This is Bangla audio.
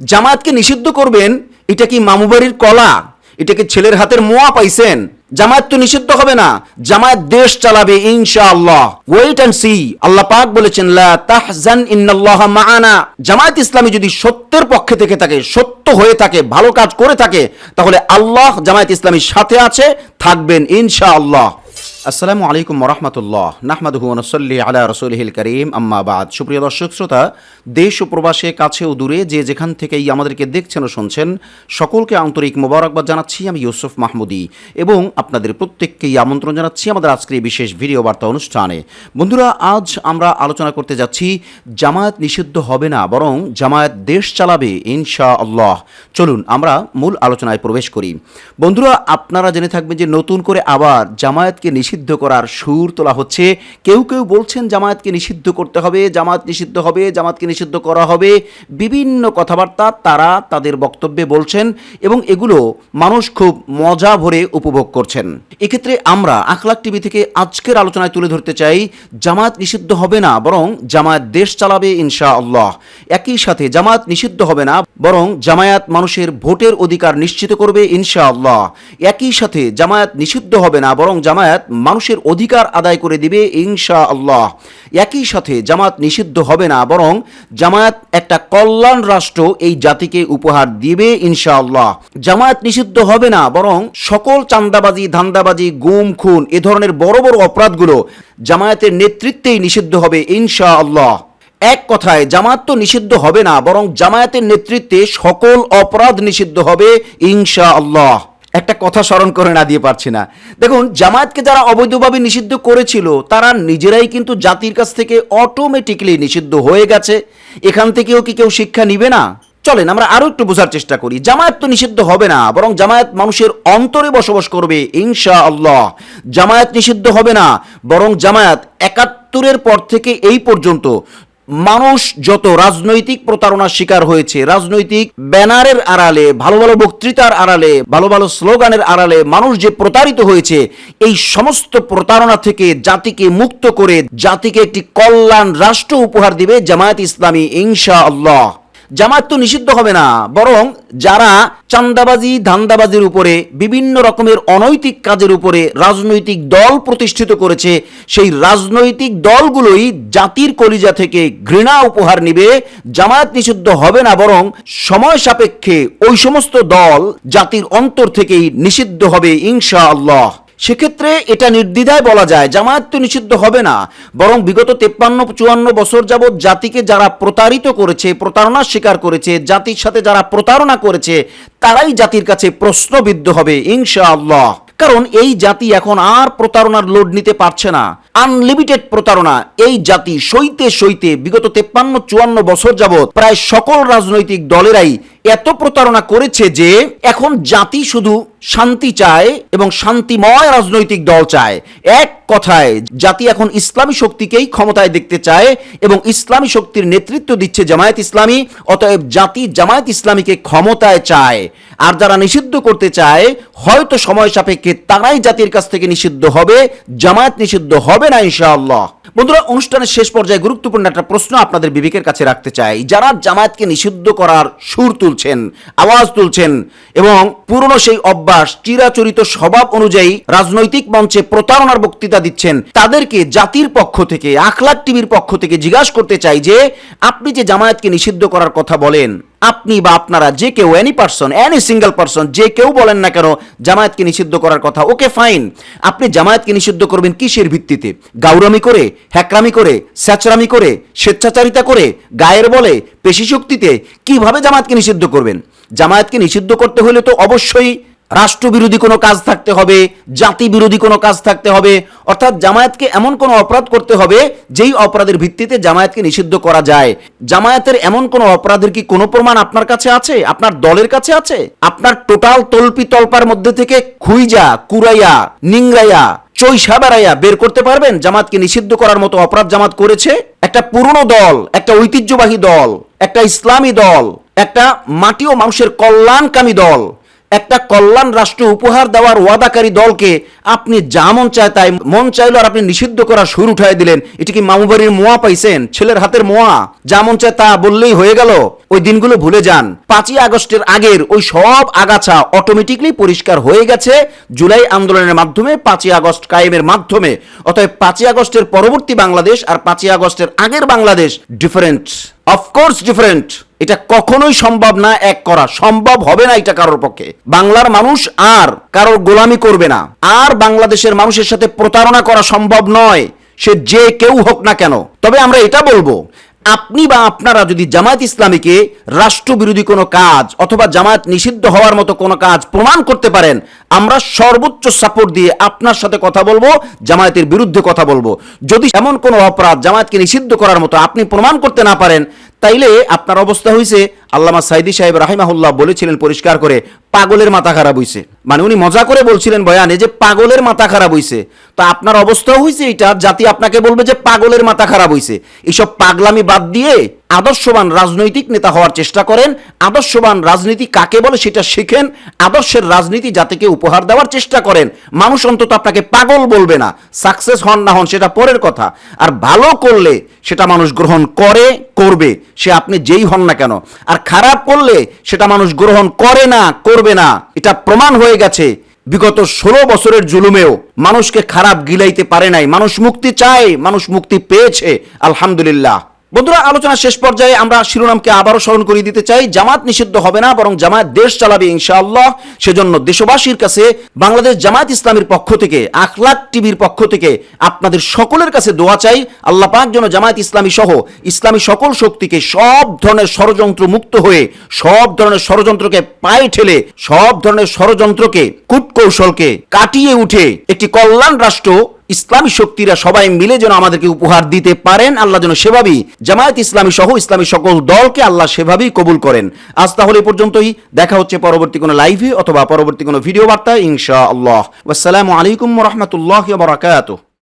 জামায়াতকে নিষিদ্ধ করবেন, এটা কি মামুবাড়ির কলা? এটা কি ছেলের হাতের মোয়া পাইছেন? জামায়াত তো নিষিদ্ধ হবে না। জামায়াত দেশ চালাবে ইনশাআল্লাহ। ওয়েট অ্যান্ড সি আল্লাহ পাক বলেছেন, লা তাহজান ইন্নাল্লাহ মাআনা। জামায়াত ইসলামী যদি সত্যের পক্ষে থেকে থাকে, সত্য হয়ে থাকে, ভালো কাজ করে থাকে, তাহলে আল্লাহ জামায়াত ইসলামীর সাথে আছে, থাকবেন ইনশাআল্লাহ। আসসালামু আলাইকুম রহমতুল্লাহ, নাহমাদুহু নসল্লি আলা রসুলহিল করিম, আম্মা বাদ। সুপ্রিয় দর্শক, শ্রোতা, দেশ ও প্রবাসে, কাছে ও দূরে যে যেখান থেকেই আমাদেরকে দেখছেন ও শুনছেন, সকলকে আন্তরিক মোবারকবাদ জানাচ্ছি আমি ইউসুফ মাহমুদি এবং আপনাদের প্রত্যেককেই আমন্ত্রণ জানাচ্ছি আমাদের আজকের এই বিশেষ ভিডিও বার্তা অনুষ্ঠানে। বন্ধুরা, আজ আমরা আলোচনা করতে যাচ্ছি, জামায়াত নিষিদ্ধ হবে না, বরং জামায়াত দেশ চালাবে ইনশা আল্লাহ চলুন, আমরা মূল আলোচনায় প্রবেশ করি। বন্ধুরা, আপনারা জেনে থাকবেন যে নতুন করে আবার জামায়াতকে নিষিদ্ধ করার সুর তোলা হচ্ছে। কেউ কেউ বলছেন জামায়াতকে নিষিদ্ধ করতে হবে জামায়াত নিষিদ্ধ হবে, জামাতকে নিষিদ্ধ করা হবে। বিভিন্ন কথাবার্তা তারা তাদের বক্তব্যে বলছেন এবং এগুলো মানুষ খুব মজা ভরে উপভোগ করছেন। এক্ষেত্রে আমরা আখলাক টিভি থেকে আজকের আলোচনায় তুলে ধরতে চাই, জামায়াত নিষিদ্ধ হবে না, বরং জামায়াত দেশ চালাবে ইনশা আল্লাহ একই সাথে জামায়াত নিষিদ্ধ হবে না, বরং জামায়াত মানুষের ভোটের অধিকার নিশ্চিত করবে ইনশা আল্লাহ একই সাথে জামায়াত নিষিদ্ধ হবে না, বরং জামায়াত মানুষের অধিকার আদায় করে দিবে ইনশা আল্লাহ একই সাথে জামাত নিষিদ্ধ হবে না, বরং জামায়াত একটা কল্যাণ রাষ্ট্র এই জাতিকে উপহার দিবে ইনশা আল্লাহ জামায়াত নিষিদ্ধ হবে না, বরং সকল চান্দাবাজি ধান্দাবাজি, গুম, খুন এ ধরনের বড় বড় অপরাধগুলো জামায়াতের নেতৃত্বেই নিষিদ্ধ হবে ইনশা আল্লাহ এক কথায়, জামায়াত তো নিষিদ্ধ হবে না, বরং জামায়াতের নেতৃত্বে সকল অপরাধ নিষিদ্ধ হবে ইনশা আল্লাহ একটা কথা স্মরণ করে না দিয়ে পারছি না। দেখুন, জামায়াতকে যারা অবৈধভাবে নিষিদ্ধ করেছিল, তারা নিজেরাই কিন্তু জাতির কাছ থেকে অটোমেটিকলি নিষিদ্ধ হয়ে গেছে। এখান থেকেও কি কেউ শিক্ষা নিবে না? চলেন, আমরা আরও একটু বোঝার চেষ্টা করি। জামায়াত তো নিষিদ্ধ হবে না, বরং জামায়াত মানুষের অন্তরে বসবাস করবে ইনশা আল্লাহ জামায়াত নিষিদ্ধ হবে না, বরং জামায়াত একাত্তরের পর থেকে এই পর্যন্ত মানুষ যত রাজনৈতিক প্রতারণার শিকার হয়েছে, রাজনৈতিক ব্যানারের আড়ালে, ভালো ভালো বক্তৃতার আড়ালে, ভালো ভালো স্লোগানের আড়ালে মানুষ যে প্রতারিত হয়েছে, এই সমস্ত প্রতারণা থেকে জাতিকে মুক্ত করে, জাতিকে একটি কল্যাণ রাষ্ট্র উপহার দিবে জামায়াত ইসলামী ইনশা আল্লাহ জামায়াত তো নিষিদ্ধ হবে না, বরং যারা চান্দাবাজি, ধান্দাবাজির উপরে, বিভিন্ন রকমের অনৈতিক কাজের উপরে রাজনৈতিক দল প্রতিষ্ঠিত করেছে, সেই রাজনৈতিক দলগুলোই জাতির কলিজা থেকে ঘৃণা উপহার নিবে, জামায়াত নিষিদ্ধ হবে না, বরং সময় সাপেক্ষে ওই সমস্ত দল জাতির অন্তর থেকেই নিষিদ্ধ হবে ইনশা আল্লাহ সেক্ষেত্রে এটা নির্দ্বিধায় বলা যায়, জামায়াত তো নিষিদ্ধ হবে না। বরং বিগত তেপ্পান্ন, চুয়ান্ন বছর যাবৎ জাতিকে যারা প্রতারিত করেছে প্রতারণার শিকার করেছে, জাতির সাথে যারা প্রতারণা করেছে, তারাই জাতির কাছে প্রশ্নবিদ্ধ হবে ইনশা আল্লাহ কারণ এই জাতি এখন আর প্রতারণার লোড নিতে পারছে না। আনলিমিটেড প্রতারণা, এই জাতি সইতে সইতে বিগত তেপ্পান্ন, চুয়ান্ন বছর যাবৎ প্রায় সকল রাজনৈতিক দলেরাই এত প্রতারণা করেছে যে এখন জাতি শুধু শান্তি চায় এবং শান্তিময় রাজনৈতিক দল চায়। এক কথায়, জাতি এখন ইসলামী শক্তিকেই ক্ষমতায় দেখতে চায় এবং ইসলামী শক্তির নেতৃত্ব দিচ্ছে জামায়াত ইসলামী, অতএব জাতি জামায়াত ইসলামীকে ক্ষমতায় চায়। আর যারা নিষিদ্ধ করতে চায়, হয়তো সময় সাপেক্ষে তারাই জাতির কাছ থেকে নিষিদ্ধ হবে, জামায়াত নিষিদ্ধ হবে না ইনশাআল্লাহ। বন্ধুরা, অনুষ্ঠানের শেষ পর্যায়ে গুরুত্বপূর্ণ একটা প্রশ্ন আপনাদের বিবেকের কাছে রাখতে চাই। যারা জামায়াতকে নিষিদ্ধ করার সুর তুলছেন, আওয়াজ তুলছেন এবং পুরনো সেই অভ্যাস, চিরাচরিত স্বভাব অনুযায়ী রাজনৈতিক মঞ্চে প্রতারণার বক্তৃতা দিচ্ছেন, তাদেরকে জাতির পক্ষ থেকে আখলাক টিভির পক্ষ থেকে জিজ্ঞাসা করতে চাই যে, আপনি যে জামায়াতকে নিষিদ্ধ করার কথা বলেন আপনি বা আপনারা যে কেউ any person any single person যে কেউ বলেন না কেন, জামায়াতকে নিষিদ্ধ করার কথা ওকে ফাইন আপনি জামায়াতকে নিষিদ্ধ করবেন কিসের ভিত্তিতে? গাউরামি করে, হ্যাকরামি করে, স্যাচরামি করে, স্বেচ্ছাচারিতা করে, গায়ের বলে পেশি শক্তিতে কীভাবে জামায়াতকে নিষিদ্ধ করবেন? জামায়াতকে নিষিদ্ধ করতে হলে তো অবশ্যই রাষ্ট্রবিরোধী কোনো কাজ থাকতে হবে জাতি বিরোধী কোনো কাজ থাকতে হবে, অর্থাৎ জামায়াতকে এমন কোনো অপরাধ করতে হবে, যেই অপরাধের ভিত্তিতে জামায়াতকে নিষিদ্ধ করা যায়। জামায়াতের এমন কোনো অপরাধের কি কোনো প্রমাণ আপনার কাছে আছে? আপনার দলের কাছে আছে? আপনার টোটাল তল্পি তল্পার মধ্যে থেকে খুইজা, কুরাইয়া, নিংরাইয়া চৈসা বেড়াইয়া বের করতে পারবেন? জামাতকে নিষিদ্ধ করার মতো অপরাধ জামাত করেছে? একটা পুরনো দল, একটা ঐতিহ্যবাহী দল, একটা ইসলামী দল, একটা মাটি ও মানুষের কল্যাণকামী দল একটা কল্যাণ রাষ্ট্র উপহার দেওয়ার ওয়াদাকারী দলকে আপনি যা মন চায় তাই মন চাইলো আর আপনি নিষিদ্ধ করার সুর উঠাই দিলেন। এটি কি মামুবাড়ির মোয়া পাইছেন? ছেলের হাতের মোয়া? যা মন চায় তা বললেই হয়ে গেল। ওই দিনগুলো ভুলে যান। পাঁচই আগস্টের আগের ওই সব আগাছা অটোমেটিকলি পরিষ্কার হয়ে গেছে জুলাই আন্দোলনের মাধ্যমে, পাঁচই আগস্ট কায়েমের মাধ্যমে। অতএব পাঁচই আগস্টের পরবর্তী বাংলাদেশ আর পাঁচই আগস্টের আগের বাংলাদেশ ডিফারেন্ট অফকোর্স ডিফারেন্ট এটা কখনোই সম্ভব না এক করা। সম্ভব হবে না এটা কারোর পক্ষে। বাংলার মানুষ আর কারোর গোলামি করবে না। আর বাংলাদেশের মানুষের সাথে প্রতারণা করা সম্ভব নয়। সে যে কেউ হোক না কেন। তবে আমরা এটা বলব আপনি বা আপনারা যদি জামায়াত ইসলামীকে রাষ্ট্রবিরোধী কোনো কাজ অথবা জামায়াত নিষিদ্ধ হওয়ার মতো কোনো কাজ প্রমাণ করতে পারেন, আমরা সর্বোচ্চ সাপোর্ট দিয়ে আপনার সাথে কথা বলব, জামায়াতের বিরুদ্ধে কথা বলব। যদি এমন কোনো অপরাধ জামায়াতকে নিষিদ্ধ করার মতো আপনি প্রমাণ করতে না পারেন, তাইলে আপনার অবস্থা হয়েছে আল্লামা সাইদি সাহেব রাহিমাহুল্লাহ বলেছিলেন পরিষ্কার করে, পাগলের মাথা খারাপ হইছে। মানে উনি মজা করে বলছিলেন, বয়ানে যে পাগলের মাথা খারাপ হইছে। তো আপনার অবস্থাও হয়েছে এটা জাতি আপনাকে বলবে যে পাগলের মাথা খারাপ হইছে। এইসব পাগলামি বাদ দিয়ে আদর্শবান রাজনৈতিক নেতা হওয়ার চেষ্টা করেন। আদর্শবান রাজনীতি কাকে বলে সেটা শিখেন। আদর্শের রাজনীতি জাতিকে উপহার দেওয়ার চেষ্টা করেন। মানুষ অন্তত আপনাকে পাগল বলবে না। সাকসেস হন না হন সেটা পরের কথা। আর ভালো করলে সেটা মানুষ গ্রহণ করে, করবে। সে আপনি যেই হন না কেন। আর খারাপ করলে সেটা মানুষ গ্রহণ করে না, করবে না। এটা প্রমাণ হয়ে গেছে। বিগত ষোলো বছরের জুলুমেও মানুষকে খারাপ গিলাইতে পারে নাই। মানুষ মুক্তি চায়, মানুষ মুক্তি পেয়েছে। আলহামদুলিল্লাহ। বন্ধুরা আলোচনা শেষ পর্যায়ে আমরা শিরোনামকে আবারও স্মরণ করিয়ে দিতে চাই। জামাত নিষিদ্ধ হবে না, বরং জামাত দেশ চালাবে ইনশাআল্লাহ। সেজন্য দেশবাসীর কাছে, বাংলাদেশ জামাত ইসলামের পক্ষ থেকে, আখলাক টিভির পক্ষ থেকে আপনাদের সকলের কাছে দোয়া চাই। আল্লাহ পাক যেন জামায়াত ইসলামী সহ, ইসলামী সকল শক্তিকে সব ধরনের ষড়যন্ত্র মুক্ত হয়ে, সব ধরনের ষড়যন্ত্রকে পায়ে ঠেলে, সব ধরনের ষড়যন্ত্রকে, কূটকৌশলকে কাটিয়ে উঠে একটি কল্যাণ রাষ্ট্র ইসলামী শক্তিরা সবাই মিলে যেন আমাদেরকে উপহার দিতে পারেন, আল্লাহ যেন সেভাবেই জামায়াত ইসলামী সহ ইসলামী সকল দলকে আল্লাহ সেভাবেই কবুল করেন। আজ তাহলে এ পর্যন্তই। দেখা হচ্ছে পরবর্তী কোনো লাইভে অথবা পরবর্তী কোনো ভিডিও বার্তায় ইনশা আল্লাহ আসসালামু আলাইকুম রহমতুল্লাহ